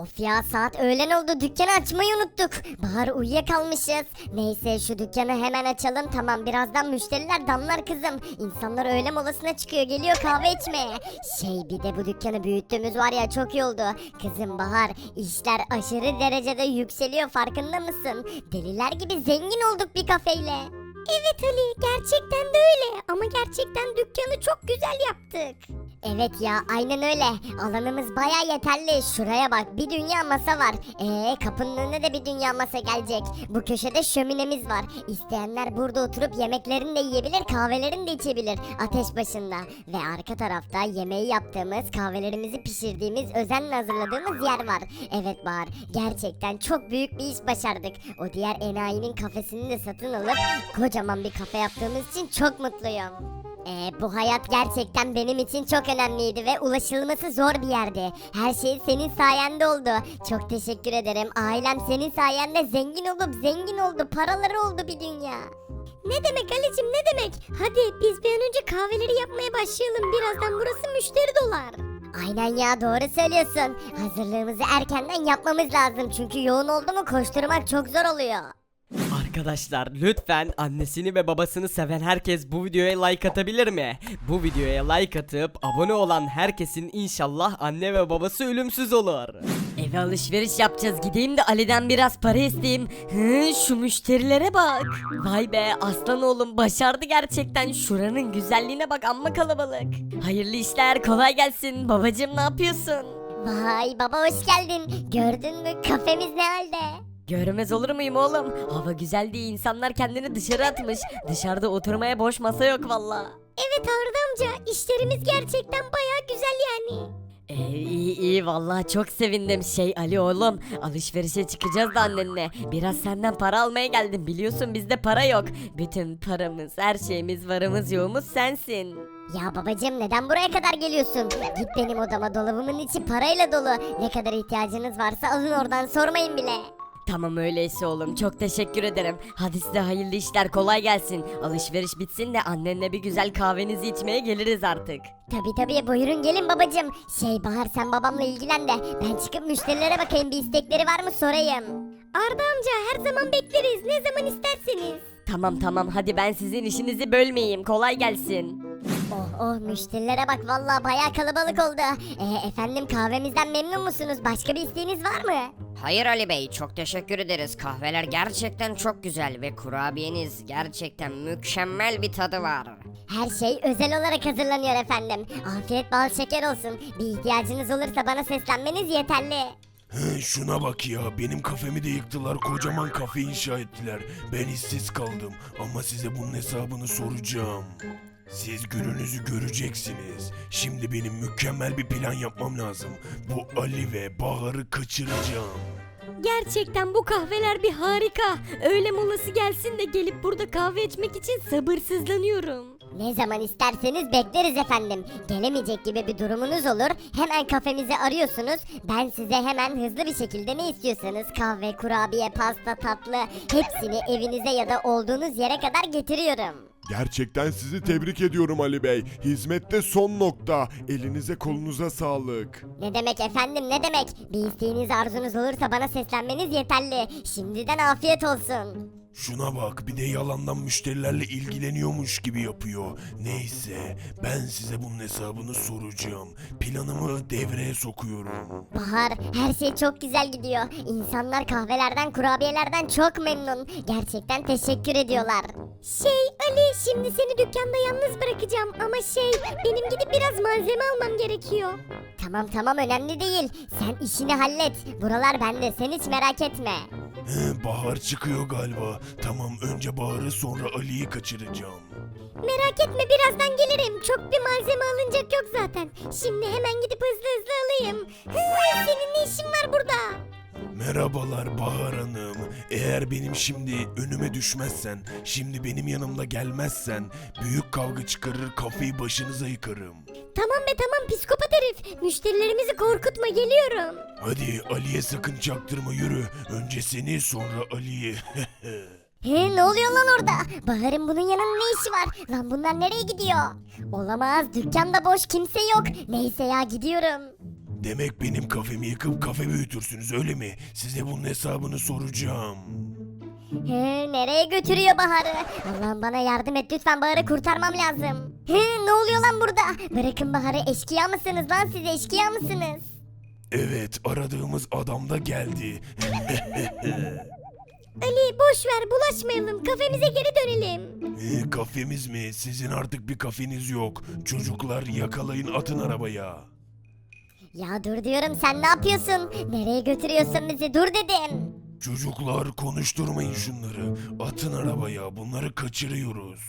Of ya saat öğlen oldu dükkanı açmayı unuttuk. Bahar uyuyakalmışız. Neyse şu dükkanı hemen açalım tamam birazdan müşteriler damlar kızım. İnsanlar öğle molasına çıkıyor geliyor kahve içmeye. Şey bir de bu dükkanı büyüttüğümüz var ya çok iyi oldu. Kızım Bahar işler aşırı derecede yükseliyor farkında mısın? Deliler gibi zengin olduk bir kafeyle. Evet Ali gerçekten de öyle ama gerçekten dükkanı çok güzel yaptık. Evet ya aynen öyle. Alanımız baya yeterli. Şuraya bak bir dünya masa var. Ee kapının önüne de bir dünya masa gelecek. Bu köşede şöminemiz var. İsteyenler burada oturup yemeklerini de yiyebilir, kahvelerini de içebilir. Ateş başında. Ve arka tarafta yemeği yaptığımız, kahvelerimizi pişirdiğimiz, özenle hazırladığımız yer var. Evet Bahar, gerçekten çok büyük bir iş başardık. O diğer enayinin kafesini de satın alıp kocaman bir kafe yaptığımız için çok mutluyum. Ee, bu hayat gerçekten benim için çok önemliydi ve ulaşılması zor bir yerdi. Her şey senin sayende oldu. Çok teşekkür ederim. Ailem senin sayende zengin olup zengin oldu. Paraları oldu bir dünya. Ne demek Ali'cim ne demek? Hadi biz bir an önce kahveleri yapmaya başlayalım. Birazdan burası müşteri dolar. Aynen ya doğru söylüyorsun. Hazırlığımızı erkenden yapmamız lazım. Çünkü yoğun oldu mu koşturmak çok zor oluyor. Arkadaşlar lütfen annesini ve babasını seven herkes bu videoya like atabilir mi? Bu videoya like atıp abone olan herkesin inşallah anne ve babası ölümsüz olur. Eve alışveriş yapacağız gideyim de Ali'den biraz para isteyeyim. Hı, şu müşterilere bak. Vay be aslan oğlum başardı gerçekten. Şuranın güzelliğine bak amma kalabalık. Hayırlı işler kolay gelsin. Babacım ne yapıyorsun? Vay baba hoş geldin. Gördün mü kafemiz ne halde? Görmez olur muyum oğlum? Hava güzel diye insanlar kendini dışarı atmış. Dışarıda oturmaya boş masa yok valla. Evet Arda amca işlerimiz gerçekten baya güzel yani. Ee, iyi iyi vallahi çok sevindim şey Ali oğlum alışverişe çıkacağız da annenle biraz senden para almaya geldim biliyorsun bizde para yok bütün paramız her şeyimiz varımız yoğumuz sensin Ya babacığım neden buraya kadar geliyorsun? Git benim odama dolabımın içi parayla dolu. Ne kadar ihtiyacınız varsa alın oradan sormayın bile. Tamam öyleyse oğlum çok teşekkür ederim hadi size hayırlı işler kolay gelsin alışveriş bitsin de annenle bir güzel kahvenizi içmeye geliriz artık. Tabi tabi buyurun gelin babacığım. Şey Bahar sen babamla ilgilen de ben çıkıp müşterilere bakayım bir istekleri var mı sorayım. Arda amca her zaman bekleriz ne zaman isterseniz. Tamam tamam hadi ben sizin işinizi bölmeyeyim kolay gelsin. Oh müşterilere bak vallahi bayağı kalabalık oldu. Ee, efendim kahvemizden memnun musunuz? Başka bir isteğiniz var mı? Hayır Ali Bey, çok teşekkür ederiz. Kahveler gerçekten çok güzel ve kurabiyeniz gerçekten mükemmel bir tadı var. Her şey özel olarak hazırlanıyor efendim. Afiyet bal şeker olsun. Bir ihtiyacınız olursa bana seslenmeniz yeterli. He, şuna bak ya benim kafemi de yıktılar kocaman kafe inşa ettiler. Ben işsiz kaldım ama size bunun hesabını soracağım. Siz gününüzü göreceksiniz. Şimdi benim mükemmel bir plan yapmam lazım. Bu Ali ve Bahar'ı kaçıracağım. Gerçekten bu kahveler bir harika. Öğle molası gelsin de gelip burada kahve içmek için sabırsızlanıyorum. Ne zaman isterseniz bekleriz efendim. Gelemeyecek gibi bir durumunuz olur. Hemen kafemizi arıyorsunuz. Ben size hemen hızlı bir şekilde ne istiyorsanız kahve, kurabiye, pasta, tatlı hepsini evinize ya da olduğunuz yere kadar getiriyorum. Gerçekten sizi tebrik ediyorum Ali Bey. Hizmette son nokta. Elinize kolunuza sağlık. Ne demek efendim ne demek? Bir isteğiniz arzunuz olursa bana seslenmeniz yeterli. Şimdiden afiyet olsun. Şuna bak bir de yalandan müşterilerle ilgileniyormuş gibi yapıyor. Neyse ben size bunun hesabını soracağım. Planımı devreye sokuyorum. Bahar her şey çok güzel gidiyor. İnsanlar kahvelerden kurabiyelerden çok memnun. Gerçekten teşekkür ediyorlar. Şey Ali şimdi seni dükkanda yalnız bırakacağım ama şey benim gidip biraz malzeme almam gerekiyor. Tamam tamam önemli değil. Sen işini hallet. Buralar bende sen hiç merak etme. He, Bahar çıkıyor galiba. Tamam önce Bahar'ı sonra Ali'yi kaçıracağım. Merak etme birazdan gelirim. Çok bir malzeme alınacak yok zaten. Şimdi hemen gidip hızlı hızlı alayım. Hı, senin ne işin var burada? Merhabalar Bahar Hanım. Eğer benim şimdi önüme düşmezsen, şimdi benim yanımda gelmezsen büyük kavga çıkarır kafayı başınıza yıkarım. Tamam be tamam psikopat herif. Müşterilerimizi korkutma geliyorum. Hadi Ali'ye sakın çaktırma yürü. Önce seni sonra Ali'yi. He ne oluyor lan orada? Bahar'ın bunun yanında ne işi var? Lan bunlar nereye gidiyor? Olamaz dükkanda boş kimse yok. Neyse ya gidiyorum. Demek benim kafemi yıkıp kafe büyütürsünüz öyle mi? Size bunun hesabını soracağım. He, nereye götürüyor Bahar'ı? Allah'ım bana yardım et lütfen Bahar'ı kurtarmam lazım. He, ne oluyor lan burada? Bırakın Bahar'ı eşkıya mısınız lan siz eşkıya mısınız? Evet aradığımız adam da geldi. Ali boş ver bulaşmayalım kafemize geri dönelim. Ee, kafemiz mi? Sizin artık bir kafeniz yok. Çocuklar yakalayın atın arabaya. Ya dur diyorum sen ne yapıyorsun? Nereye götürüyorsun bizi dur dedim. Çocuklar konuşturmayın şunları. Atın arabaya bunları kaçırıyoruz.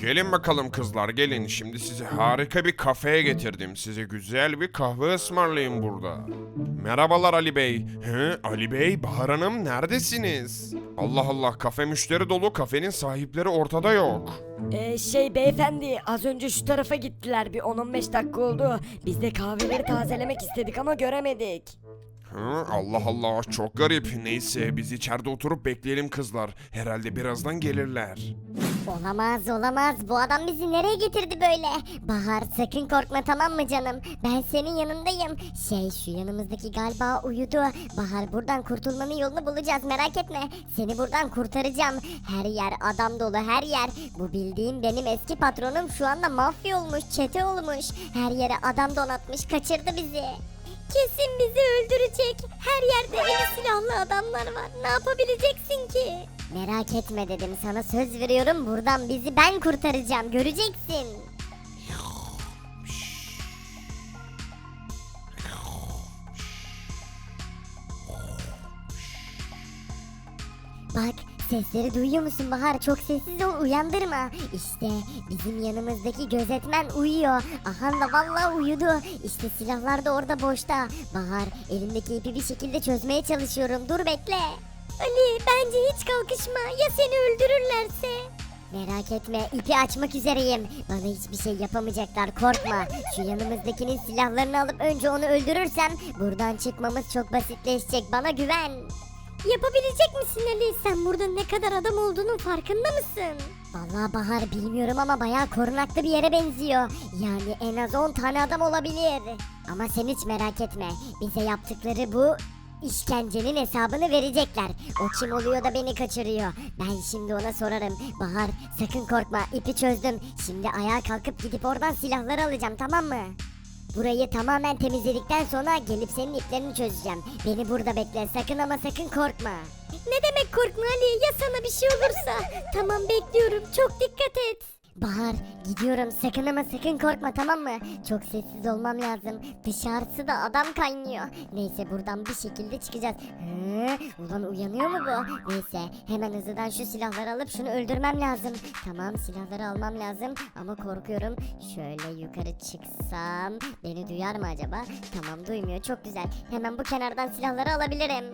Gelin bakalım kızlar gelin. Şimdi sizi harika bir kafeye getirdim. Size güzel bir kahve ısmarlayayım burada. Merhabalar Ali Bey. He, Ali Bey, Bahar Hanım neredesiniz? Allah Allah kafe müşteri dolu kafenin sahipleri ortada yok. Ee, şey beyefendi az önce şu tarafa gittiler bir 10-15 dakika oldu. Biz de kahveleri tazelemek istedik ama göremedik. Allah Allah çok garip. Neyse biz içeride oturup bekleyelim kızlar. Herhalde birazdan gelirler. Olamaz olamaz bu adam bizi nereye getirdi böyle? Bahar sakın korkma tamam mı canım? Ben senin yanındayım. Şey şu yanımızdaki galiba uyudu. Bahar buradan kurtulmanın yolunu bulacağız merak etme. Seni buradan kurtaracağım. Her yer adam dolu her yer. Bu bildiğim benim eski patronum şu anda mafya olmuş çete olmuş. Her yere adam donatmış kaçırdı bizi. Kesin bizi öldürecek. Her yerde eli silahlı adamlar var. Ne yapabileceksin ki? Merak etme dedim sana söz veriyorum buradan bizi ben kurtaracağım göreceksin. Sesleri duyuyor musun Bahar? Çok sessiz ol uyandırma. İşte bizim yanımızdaki gözetmen uyuyor. Aha da vallahi uyudu. İşte silahlar da orada boşta. Bahar elimdeki ipi bir şekilde çözmeye çalışıyorum. Dur bekle. Ali bence hiç kalkışma. Ya seni öldürürlerse? Merak etme ipi açmak üzereyim. Bana hiçbir şey yapamayacaklar korkma. Şu yanımızdakinin silahlarını alıp önce onu öldürürsem buradan çıkmamız çok basitleşecek. Bana güven. Yapabilecek misin Ali? Sen burada ne kadar adam olduğunun farkında mısın? Vallahi Bahar bilmiyorum ama bayağı korunaklı bir yere benziyor. Yani en az 10 tane adam olabilir. Ama sen hiç merak etme. Bize yaptıkları bu işkencenin hesabını verecekler. O kim oluyor da beni kaçırıyor. Ben şimdi ona sorarım. Bahar sakın korkma ipi çözdüm. Şimdi ayağa kalkıp gidip oradan silahları alacağım tamam mı? Burayı tamamen temizledikten sonra gelip senin iplerini çözeceğim. Beni burada bekle sakın ama sakın korkma. Ne demek korkma Ali ya sana bir şey olursa? Tamam bekliyorum çok dikkat et. Bahar gidiyorum sakın ama sakın korkma tamam mı? Çok sessiz olmam lazım. Dışarısı da adam kaynıyor. Neyse buradan bir şekilde çıkacağız. Hı, ulan uyanıyor mu bu? Neyse hemen hızlıdan şu silahları alıp şunu öldürmem lazım. Tamam silahları almam lazım ama korkuyorum. Şöyle yukarı çıksam beni duyar mı acaba? Tamam duymuyor çok güzel. Hemen bu kenardan silahları alabilirim.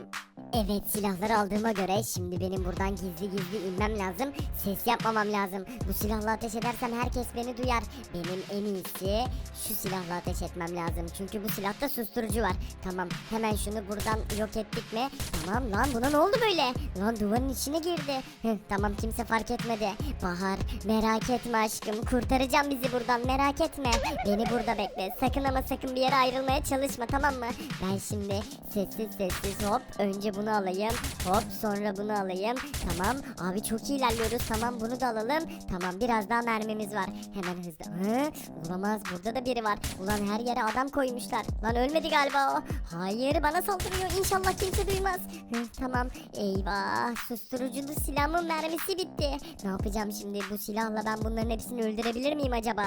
Evet silahları aldığıma göre şimdi benim buradan gizli gizli inmem lazım. Ses yapmamam lazım. Bu silahla ateş edersem herkes beni duyar. Benim en iyisi şu silahla ateş etmem lazım. Çünkü bu silahta susturucu var. Tamam hemen şunu buradan yok ettik mi? Tamam lan buna ne oldu böyle? Lan duvarın içine girdi. Heh, tamam kimse fark etmedi. Bahar merak etme aşkım. Kurtaracağım bizi buradan merak etme. Beni burada bekle. Sakın ama sakın bir yere ayrılmaya çalışma tamam mı? Ben şimdi sessiz sessiz hop önce bunu alayım. Hop sonra bunu alayım. Tamam abi çok iyi ilerliyoruz. Tamam bunu da alalım. Tamam biraz daha mermimiz var. Hemen hızlı. Hı? Olamaz burada da biri var. Ulan her yere adam koymuşlar. Lan ölmedi galiba o. Hayır bana saldırıyor. İnşallah kimse duymaz. Hı, tamam. Eyvah. Susturuculu silahımın mermisi bitti. Ne yapacağım şimdi bu silahla ben bunların hepsini öldürebilir miyim acaba?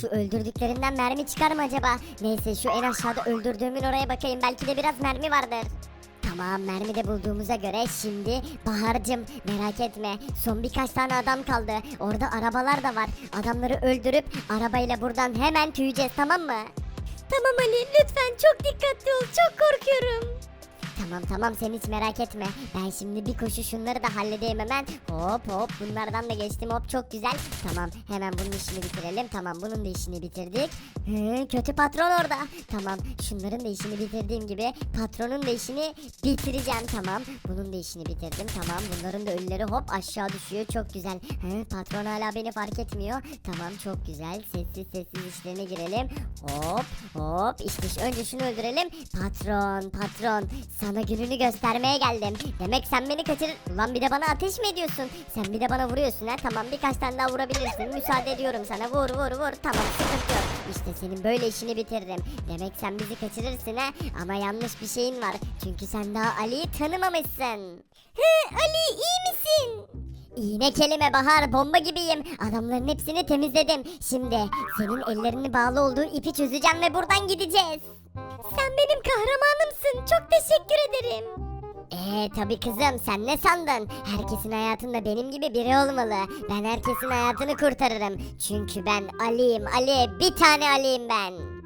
Şu öldürdüklerinden mermi çıkar mı acaba? Neyse şu en aşağıda öldürdüğümün oraya bakayım. Belki de biraz mermi vardır. Tamam mermi de bulduğumuza göre şimdi Bahar'cım merak etme son birkaç tane adam kaldı orada arabalar da var adamları öldürüp arabayla buradan hemen tüyeceğiz tamam mı? Tamam Ali lütfen çok dikkatli ol çok korkuyorum. Tamam tamam sen hiç merak etme. Ben şimdi bir koşu şunları da halledeyim hemen. Hop hop bunlardan da geçtim hop çok güzel. Tamam hemen bunun işini bitirelim. Tamam bunun da işini bitirdik. Hı, kötü patron orada. Tamam şunların da işini bitirdiğim gibi patronun da işini bitireceğim. Tamam bunun da işini bitirdim. Tamam bunların da ölüleri hop aşağı düşüyor. Çok güzel. Hı, patron hala beni fark etmiyor. Tamam çok güzel. Sessiz sessiz işlerine girelim. Hop hop işte önce şunu öldürelim. Patron patron sana gününü göstermeye geldim. Demek sen beni kaçırır. Ulan bir de bana ateş mi ediyorsun? Sen bir de bana vuruyorsun ha. Tamam birkaç tane daha vurabilirsin. Müsaade ediyorum sana. Vur vur vur. Tamam sıkıntı yok. İşte senin böyle işini bitirdim. Demek sen bizi kaçırırsın ha. Ama yanlış bir şeyin var. Çünkü sen daha Ali'yi tanımamışsın. Hı, Ali iyi misin? İğne kelime Bahar bomba gibiyim. Adamların hepsini temizledim. Şimdi senin ellerini bağlı olduğu ipi çözeceğim ve buradan gideceğiz. Sen benim kahramanımsın. Çok teşekkür ederim. Ee tabi kızım sen ne sandın? Herkesin hayatında benim gibi biri olmalı. Ben herkesin hayatını kurtarırım. Çünkü ben Ali'yim Ali. Bir tane Ali'yim ben.